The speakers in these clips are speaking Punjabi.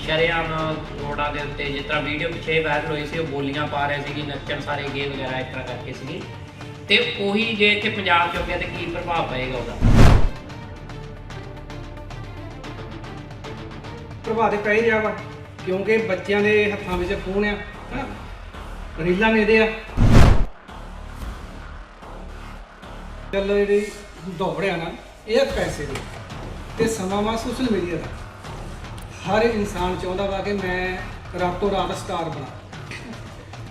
ਸ਼ਰੇਆਮ ਰੋਡਾਂ ਦੇ ਉੱਤੇ ਜਿਸ ਤਰ੍ਹਾਂ ਵੀਡੀਓ ਪਿੱਛੇ ਵਾਇਰਲ ਹੋਈ ਸੀ, ਉਹ ਬੋਲੀਆਂ ਪਾ ਰਹੇ ਸੀ ਕਿ ਨੱਚਣ ਸਾਰੇ ਗੇ ਵਗੈਰਾ ਇਸ ਤਰ੍ਹਾਂ ਕਰਕੇ ਸੀਗੀ। ਤੇ ਉਹੀ ਜੇ ਇੱਥੇ ਪੰਜਾਬ 'ਚ ਹੋ ਗਿਆ, ਤੇ ਕੀ ਪ੍ਰਭਾਵ ਪਏਗਾ ਉਹਦਾ? ਪ੍ਰਭਾਵ ਤੇ ਪੈ ਹੀ ਰਿਹਾ ਵਾ, ਕਿਉਂਕਿ ਬੱਚਿਆਂ ਦੇ ਹੱਥਾਂ ਵਿੱਚ ਫੋਨ ਆ, ਹਨਾ? ਰੀਲਾਂ ਵੇਖਦੇ ਆ। ਚੱਲ ਜਿਹੜੀ ਦੌੜ ਆ ਨਾ, ਇਹ ਆ ਪੈਸੇ ਦੀ, ਤੇ ਸਮਾਂ ਵਾ ਸੋਸ਼ਲ ਮੀਡੀਆ ਦਾ। ਹਰ ਇਨਸਾਨ ਚਾਹੁੰਦਾ ਵਾ ਕਿ ਮੈਂ ਰਾਤੋਂ ਰਾਤ ਸਟਾਰ ਬਣਾ।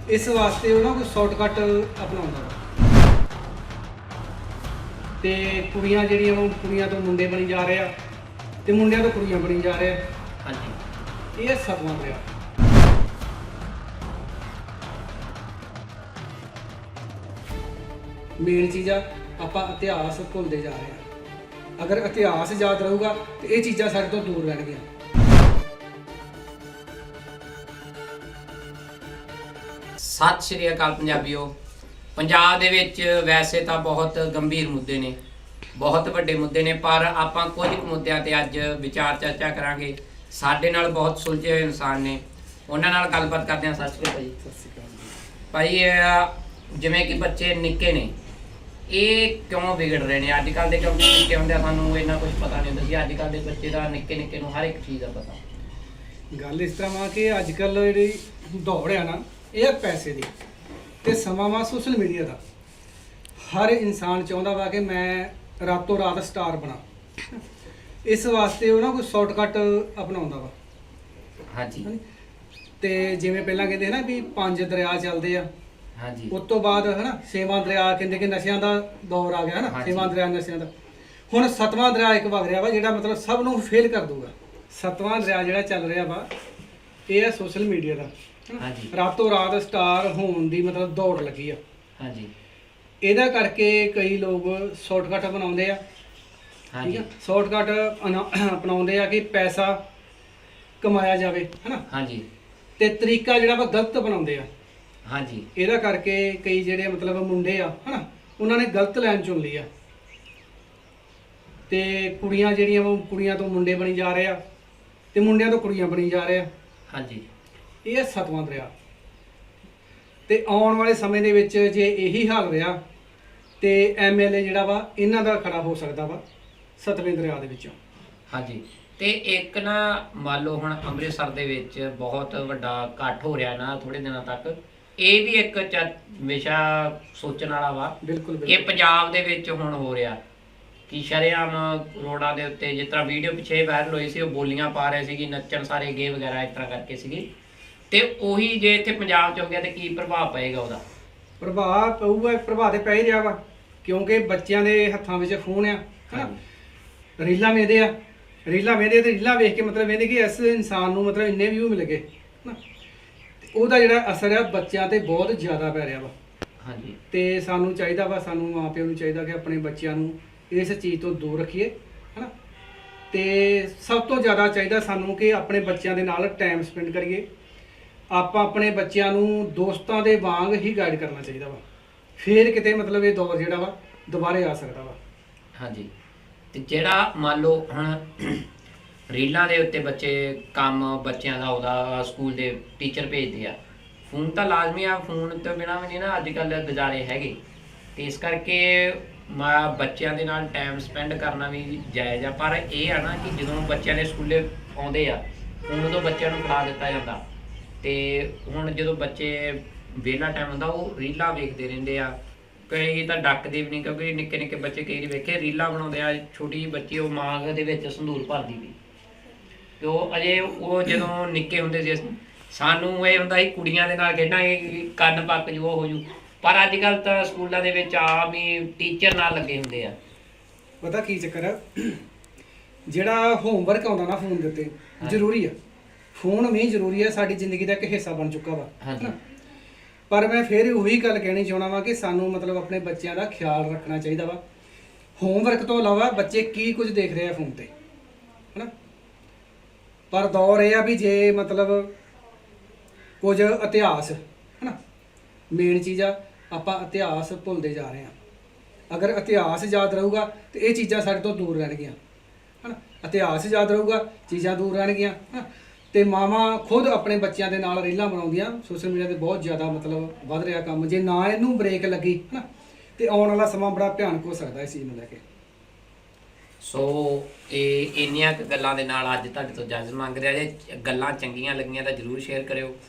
ਇਸ ਵਾਸਤੇ ਉਹਨਾਂ ਕੋਈ ਸ਼ਾਰਟਕਟ ਅਪਣਾਉਂਦਾ ਵਾ। ਤੇ ਕੁੜੀਆਂ ਜਿਹੜੀਆਂ ਉਹ ਕੁੜੀਆਂ ਤੋਂ ਮੁੰਡੇ ਬਣੀ ਜਾ ਰਹੇ ਆ ਤੇ ਮੁੰਡਿਆਂ ਤੋਂ ਕੁੜੀਆਂ ਬਣੀ ਜਾ ਰਹੇ ਆ। ਹਾਂਜੀ। ਇਹ ਸਤਵਾਂ ਦਰਿਆ ਮੇਨ ਚੀਜ਼ ਆ ਆਪਾਂ ਇਤਿਹਾਸ ਭੁੱਲਦੇ ਜਾ ਰਹੇ ਹਾਂ ਅਗਰ ਇਤਿਹਾਸ ਯਾਦ ਰਹੂਗਾ ਤੇ ਇਹ ਚੀਜ਼ਾਂ ਸਾਡੇ ਤੋਂ ਦੂਰ ਰਹਿਣਗੀਆਂ। ਸਤਿ ਸ਼੍ਰੀ ਅਕਾਲ ਪੰਜਾਬੀਓ। ਪੰਜਾਬ ਦੇ ਵਿੱਚ ਵੈਸੇ ਤਾਂ ਬਹੁਤ ਗੰਭੀਰ ਮੁੱਦੇ ਨੇ ਬਹੁਤ ਵੱਡੇ ਮੁੱਦੇ ਨੇ ਪਰ ਆਪਾਂ ਕੁਝ ਕੁ ਮੁੱਦਿਆਂ ਤੇ ਅੱਜ ਵਿਚਾਰ ਚਰਚਾ ਕਰਾਂਗੇ। ਸਾਡੇ ਨਾਲ ਬਹੁਤ ਸੁਲਝੇ ਹੋਏ ਇਨਸਾਨ ਨੇ। ਉਹਨਾਂ ਨਾਲ ਗੱਲਬਾਤ ਕਰਦੇ ਹਾਂ। ਸਤਿ ਸ਼੍ਰੀ ਅਕਾਲ ਜੀ। ਸਤਿ ਸ਼੍ਰੀ ਅਕਾਲ ਭਾਈ ਇਹ ਜਿਵੇਂ ਕਿ ਬੱਚੇ ਨਿੱਕੇ ਨੇ ਇਹ ਕਿਉਂ ਵਿਗੜ ਰਹੇ ਨੇ? ਅੱਜ ਕੱਲ ਦੇ ਕਿਉਂਕਿ ਨਿੱਕੇ ਹੁੰਦੇ ਸਾਨੂੰ ਇੰਨਾ ਕੁਝ ਪਤਾ ਨਹੀਂ ਹੁੰਦਾ ਸੀ। ਅੱਜ ਕੱਲ ਦੇ ਬੱਚੇ ਦਾ ਨਿੱਕੇ ਨਿੱਕੇ ਨੂੰ ਹਰ ਇੱਕ ਚੀਜ਼ ਦਾ ਪਤਾ। ਗੱਲ ਇਸ ਤਰ੍ਹਾਂ ਵਾ ਕਿ ਅੱਜ ਕੱਲ ਜਿਹੜੀ ਦੌੜ ਆ ਨਾ ਇਹ ਪੈਸੇ ਦੀ। ਤੇ ਸਮਾਂ ਵਾ ਸੋਸ਼ਲ ਮੀਡੀਆ ਦਾ। ਹਰ ਇਨਸਾਨ ਚਾਹੁੰਦਾ ਵਾ ਕਿ ਮੈਂ ਰਾਤੋਂ ਰਾਤ ਸਟਾਰ ਬਣਾ। ਇਸ ਵਾਸਤੇ ਉਹਨਾਂ ਕੋਈ ਸ਼ਾਰਟਕਟ ਅਪਣਾਉਂਦਾ ਵਾ। ਹਾਂਜੀ। ਤੇ ਜਿਵੇਂ ਪਹਿਲਾਂ ਕਹਿੰਦੇ ਨਾ ਵੀ ਪੰਜ ਦਰਿਆ ਚੱਲਦੇ ਆ। ਹਾਂਜੀ। ਉਸ ਤੋਂ ਬਾਅਦ ਹਨਾ ਛੇਵਾਂ ਦਰਿਆ ਕਹਿੰਦੇ ਕਿ ਨਸ਼ਿਆਂ ਦਾ ਦੌਰ ਆ ਗਿਆ ਹਨਾ। ਛੇਵਾਂ ਦਰਿਆ ਨਸ਼ਿਆਂ ਦਾ। ਹੁਣ ਸਤਵਾਂ ਦਰਿਆ ਇੱਕ ਵਗ ਰਿਹਾ ਵਾ ਜਿਹੜਾ ਮਤਲਬ ਸਭ ਨੂੰ ਫੇਲ ਕਰ ਦੂਗਾ ਸਤਵਾਂ ਦਰਿਆ ਜਿਹੜਾ ਚੱਲ ਰਿਹਾ ਵਾ ਇਹ ਹੈ ਸੋਸ਼ਲ ਮੀਡੀਆ ਦਾ। ਹਾਂਜੀ। ਰਾਤੋਂ ਰਾਤ ਸਟਾਰ ਹੋਣ ਦੀ ਮਤਲਬ ਦੌੜ ਲੱਗੀ ਆ। ਹਾਂਜੀ। ਇਹਦਾ ਕਰਕੇ ਕਈ ਲੋਕ ਸ਼ਾਰਟਕਟ ਬਣਾਉਂਦੇ ਆ। ਹਾਂਜੀ। ਸ਼ਾਰਟਕਟ ਅਪਣਾਉਂਦੇ ਆ ਕਿ ਪੈਸਾ ਕਮਾਇਆ ਜਾਵੇ ਹਨਾ? ਹਾਂਜੀ। ਤੇ ਤਰੀਕਾ ਜਿਹੜਾ ਵਾ ਗਲਤ ਬਣਾਉਂਦੇ ਆ। ਹਾਂਜੀ। ਇਹਦਾ ਕਰਕੇ ਕਈ ਜਿਹੜੇ ਮਤਲਬ ਮੁੰਡੇ ਆ ਹਨਾ? ਉਹਨਾਂ ਨੇ ਗਲਤ ਲਾਈਨ ਚੁਣ ਲਈ ਆ। ਤੇ ਕੁੜੀਆਂ ਜਿਹੜੀਆਂ ਉਹ ਕੁੜੀਆਂ ਤੋਂ ਮੁੰਡੇ ਬਣੀ ਜਾ ਰਹੇ ਆ। ਤੇ ਮੁੰਡਿਆਂ ਤੋਂ ਕੁੜੀਆਂ ਬਣੀ ਜਾ ਰਹੇ ਆ। ਹਾਂਜੀ। ਇਹ ਹੈ ਸਤਵਾਂ ਦਰਿਆ। ਤੇ ਆਉਣ ਵਾਲੇ ਸਮੇਂ ਦੇ ਵਿੱਚ ਜੇ ਇਹੀ ਹਾਲ ਰਿਹਾ ਤੇ ਐਮਐਲਏ ਜਿਹੜਾ ਵਾ ਇਹਨਾਂ ਦਾ ਖੜਾ ਹੋ ਸਕਦਾ ਵਾ ਸਤਵੇਂ ਦਰਿਆ ਦੇ ਵਿੱਚੋਂ। ਹਾਂਜੀ। ਤੇ ਇੱਕ ਨਾ ਮੰਨ ਲਓ ਹੁਣ ਅੰਮ੍ਰਿਤਸਰ ਦੇ ਵਿੱਚ ਬਹੁਤ ਵੱਡਾ ਇਕੱਠ ਹੋ ਰਿਹਾ ਨਾ ਥੋੜੇ ਦਿਨਾਂ ਤੱਕ ਇਹ ਵੀ ਇੱਕ ਚ- ਵਿਸ਼ਾ ਸੋਚਣ ਵਾਲਾ ਵਾ। ਬਿਲਕੁਲ ਇਹ ਬਿਲਕੁਲ। ਪੰਜਾਬ ਦੇ ਵਿੱਚ ਹੁਣ ਹੋ ਰਿਹਾ। ਕਿ ਸ਼ਰੇਆਮ ਰੋਡਾਂ ਦੇ ਉੱਤੇ ਜਿਸ ਤਰ੍ਹਾਂ ਵੀਡੀਓ ਪਿੱਛੇ ਵਾਇਰਲ ਹੋਈ ਸੀ ਉਹ ਬੋਲੀਆਂ ਪਾ ਰਹੇ ਸੀ ਕਿ ਨੱਚਣ ਸਾਰੇ ਗੇ ਵਗੈਰਾ ਇਸ ਤਰ੍ਹਾਂ ਕਰਕੇ ਸੀਗੀ। ਤੇ ਉਹੀ ਜੇ ਇੱਥੇ ਪੰਜਾਬ 'ਚ ਹੋ ਗਿਆ ਤੇ ਕੀ ਪ੍ਰਭਾਵ ਪਏਗਾ ਉਹਦਾ? ਪ੍ਰਭਾਵ ਪਊਗਾ ਪ੍ਰਭਾਵ ਤੇ ਪੈ ਹੀ ਰਿਹਾ ਵਾ ਕਿਉਂਕਿ ਬੱਚਿਆਂ ਦੇ ਹੱਥਾਂ ਵਿੱਚ ਫੋਨ ਆ ਹਨਾ? ਰੀਲਾਂ ਵੇਖਦੇ ਆ ਰੀਲਾਂ ਵੇਖਦੇ ਤੇ ਰੀਲਾਂ ਵੇਖ ਕੇ ਮਤਲਬ ਵੇਖਦੇ ਕਿ ਇਸ ਇਨਸਾਨ ਨੂੰ ਮਤਲਬ ਇੰਨੇ ਵਿਊ ਮਿਲ ਗਏ ਹਨਾ? ਉਹਦਾ ਜਿਹੜਾ ਅਸਰ ਆ ਬੱਚਿਆਂ ਤੇ ਬਹੁਤ ਜ਼ਿਆਦਾ ਪੈ ਰਿਹਾ ਵਾ। ਹਾਂਜੀ। ਤੇ ਸਾਨੂੰ ਚਾਹੀਦਾ ਵਾ ਸਾਨੂੰ ਮਾਪਿਆਂ ਨੂੰ ਚਾਹੀਦਾ ਕਿ ਆਪਣੇ ਬੱਚਿਆਂ ਨੂੰ ਇਸ ਚੀਜ਼ ਤੋਂ ਦੂਰ ਰੱਖੀਏ ਹਨਾ? ਤੇ ਸਭ ਤੋਂ ਜ਼ਿਆਦਾ ਚਾਹੀਦਾ ਸਾਨੂੰ ਕਿ ਆਪਣੇ ਬੱਚਿਆਂ ਦੇ ਨਾਲ ਟਾਈਮ ਸਪੈਂਡ ਕਰੀਏ। ਆਪਾਂ ਆਪਣੇ ਬੱਚਿਆਂ ਨੂੰ ਦੋਸਤਾਂ ਦੇ ਵਾਂਗ ਹੀ ਗਾਈਡ ਕਰਨਾ ਚਾਹੀਦਾ ਵਾ। ਫੇਰ ਕਿਤੇ ਮਤਲਬ ਇਹ ਦੌਰ ਜਿਹੜਾ ਵਾ, ਦੁਬਾਰੇ ਆ ਸਕਦਾ ਵਾ। ਹਾਂਜੀ। ਤੇ ਜਿਹੜਾ ਮੰਨ ਲਓ ਹੁਣ ਰੀਲਾਂ ਦੇ ਉੱਤੇ ਬੱਚੇ ਕੰਮ ਬੱਚਿਆਂ ਦਾ ਉਹਦਾ ਸਕੂਲ ਦੇ ਟੀਚਰ ਭੇਜਦੇ ਆ। ਫੋਨ ਤਾਂ ਲਾਜ਼ਮੀ ਆ, ਫੋਨ ਤੋਂ ਬਿਨਾ ਵੀ ਨਹੀਂ ਨਾ ਅੱਜ ਕੱਲ ਗੁਜ਼ਾਰੇ ਹੈਗੇ। ਤੇ ਇਸ ਕਰਕੇ ਮਾ ਬੱਚਿਆਂ ਦੇ ਨਾਲ ਟਾਈਮ ਸਪੈਂਡ ਕਰਨਾ ਵੀ ਜਾਇਜ਼ ਆ। ਪਰ ਇਹ ਆ ਨਾ ਕਿ ਜਦੋਂ ਬੱਚਿਆਂ ਦੇ ਸਕੂਲੇ ਆਉਂਦੇ ਆ ਫੋਨ ਤੋਂ ਬੱਚਿਆਂ ਨੂੰ ਫੜਾ ਦਿੱਤਾ ਜਾਂਦਾ। ਤੇ ਹੁਣ ਜਦੋਂ ਬੱਚੇ ਵਿਹਲਾ ਟਾਈਮ ਹੁੰਦਾ ਉਹ ਰੀਲਾਂ ਵੇਖਦੇ ਰਹਿੰਦੇ ਆ। ਕਈ ਤਾਂ ਡੱਕਦੇ ਵੀ ਨਹੀਂ ਕਿਉਂਕਿ ਨਿੱਕੇ ਨਿੱਕੇ ਬੱਚੇ ਕਈ ਵਾਰੀ ਵੇਖੇ ਰੀਲਾਂ ਬਣਾਉਂਦੇ ਆ ਛੋਟੀ ਜਿਹੀ ਬੱਚੀ ਉਹ ਮਾਂ ਦੇ ਵਿੱਚ ਸੰਧੂਰ ਭਰਦੀ ਵੀ। ਤੇ ਉਹ ਅਜੇ ਉਹ ਜਦੋਂ ਨਿੱਕੇ ਹੁੰਦੇ ਸੀ ਸਾਨੂੰ ਇਹ ਹੁੰਦਾ ਸੀ ਕੁੜੀਆਂ ਦੇ ਨਾਲ ਖੇਡਾਂਗੇ ਕਿ ਕੰਨ ਪੱਕ ਜੂ ਉਹ ਹੋ ਜੂ। ਪਰ ਅੱਜ ਕੱਲ ਤਾਂ ਸਕੂਲਾਂ ਦੇ ਵਿੱਚ ਆਪ ਹੀ ਟੀਚਰ ਨਾਲ ਲੱਗੇ ਹੁੰਦੇ ਆ। ਪਤਾ ਕੀ ਚੱਕਰ ਆ? ਜਿਹੜਾ ਹੋਮਵਰਕ ਆਉਂਦਾ ਨਾ ਫੋਨ ਦੇ ਉੱਤੇ। ਜ਼ਰੂਰੀ ਆ। ਫੋਨ ਵੀ ਜ਼ਰੂਰੀ ਆ ਸਾਡੀ ਜ਼ਿੰਦਗੀ ਦਾ ਇੱਕ ਹਿੱਸਾ ਬਣ ਚੁੱਕਾ ਵਾ। ਹਾਂਜੀ। ਪਰ ਮੈਂ ਫਿਰ ਉਹੀ ਗੱਲ ਕਹਿਣੀ ਚਾਹਣਾ ਵਾ ਕਿ ਸਾਨੂੰ ਮਤਲਬ ਆਪਣੇ ਬੱਚਿਆਂ ਦਾ ਖਿਆਲ ਰੱਖਣਾ ਚਾਹੀਦਾ ਵਾ। ਹੋਮਵਰਕ ਤੋਂ ਇਲਾਵਾ ਬੱਚੇ ਕੀ ਕੁਝ ਦੇਖ ਰਹੇ ਆ ਫੋਨ ਤੇ? ਹਨਾ? ਪਰ ਦੌਰ ਇਹ ਆ ਵੀ ਜੇ ਮਤਲਬ ਕੁਝ ਇਤਿਹਾਸ ਹਨਾ? ਮੇਨ ਚੀਜ਼ ਆ ਆਪਾਂ ਇਤਿਹਾਸ ਭੁੱਲਦੇ ਜਾ ਰਹੇ ਹਾਂ ਅਗਰ ਇਤਿਹਾਸ ਯਾਦ ਰਹੂਗਾ ਤੇ ਇਹ ਚੀਜ਼ਾਂ ਸਾਡੇ ਤੋਂ ਦੂਰ ਰਹਿਣਗੀਆਂ। ਹਨਾ? ਇਤਿਹਾਸ ਯਾਦ ਰਹੂਗਾ ਚੀਜ਼ਾਂ ਦੂਰ ਰਹਿਣਗੀਆਂ ਹਨਾ? ਤੇ ਮਾਵਾਂ ਖੁਦ ਆਪਣੇ ਬੱਚਿਆਂ ਦੇ ਨਾਲ ਰੀਲਾਂ ਬਣਾਉਂਦੀਆਂ। ਸੋਸ਼ਲ ਮੀਡੀਆ ਤੇ ਬਹੁਤ ਜ਼ਿਆਦਾ ਮਤਲਬ ਵੱਧ ਰਿਹਾ ਕੰਮ। ਜੇ ਨਾ ਇਹਨੂੰ ਬ੍ਰੇਕ ਲੱਗੀ, ਹਨਾ, ਤੇ ਆਉਣ ਵਾਲਾ ਸਮਾਂ ਬੜਾ ਭਿਆਨਕ ਹੋ ਸਕਦਾ ਇਸ ਚੀਜ਼ ਨੂੰ ਲੈ ਕੇ। ਸੋ ਇਹ ਇੰਨੀਆਂ ਕੁ ਗੱਲਾਂ ਦੇ ਨਾਲ ਅੱਜ ਤੁਹਾਡੇ ਤੋਂ ਜੱਜ ਮੰਗ ਰਿਹਾ ਜੇ ਗੱਲਾਂ ਚੰਗੀਆਂ ਲੱਗੀਆਂ ਤਾਂ ਜਰੂਰ ਸ਼ੇਅਰ ਕਰਿਓ।